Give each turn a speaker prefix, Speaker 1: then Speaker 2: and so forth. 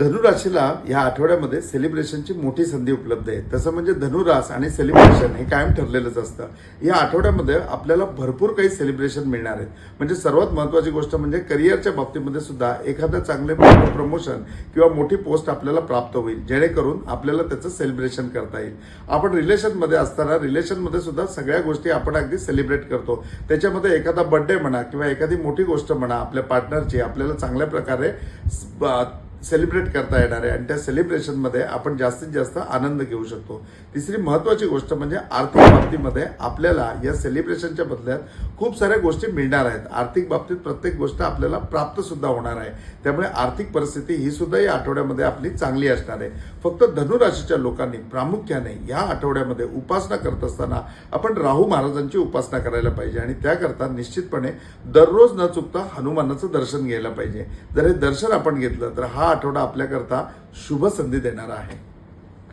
Speaker 1: धनुराशीला या आठवड्यामध्ये सेलिब्रेशनची मोठी संधी उपलब्ध आहे. तसं म्हणजे धनुरास आणि सेलिब्रेशन हे कायम ठरलेलंच असतं. या आठवड्यामध्ये आपल्याला भरपूर काही सेलिब्रेशन मिळणार आहेत. म्हणजे सर्वात महत्त्वाची गोष्ट म्हणजे करिअरच्या बाबतीमध्ये सुद्धा एखादं चांगले प्रमोशन किंवा मोठी पोस्ट आपल्याला प्राप्त होईल. जेणेकरून आपल्याला त्याचं सेलिब्रेशन करता येईल. आपण रिलेशनमध्ये असताना रिलेशनमध्ये सुद्धा सगळ्या गोष्टी आपण अगदी सेलिब्रेट करतो. त्याच्यामध्ये एखादा बड्डे म्हणा किंवा एखादी मोठी गोष्ट म्हणा आपल्या पार्टनरची आपल्याला चांगल्या प्रकारे सेलिब्रेट करता येणार आहे आणि त्या सेलिब्रेशनमध्ये आपण जास्तीत जास्त आनंद घेऊ शकतो. तिसरी महत्त्वाची गोष्ट म्हणजे आर्थिक बाबतीमध्ये आपल्याला या सेलिब्रेशनच्या बदल्यात खूप साऱ्या गोष्टी मिळणार आहेत. आर्थिक बाबतीत प्रत्येक गोष्ट आपल्याला प्राप्तसुद्धा होणार आहे. त्यामुळे आर्थिक परिस्थिती ही सुद्धा या आठवड्यामध्ये आपली चांगली असणार आहे. फक्त धनुराशीच्या लोकांनी प्रामुख्याने या आठवड्यामध्ये उपासना करत असताना आपण राहू महाराजांची उपासना करायला पाहिजे आणि त्याकरता निश्चितपणे दररोज न चुकता हनुमानाचं दर्शन घ्यायला पाहिजे. जर हे दर्शन आपण घेतलं तर हा हा आठवडा आपल्याकरता शुभ संधी देणारा आहे.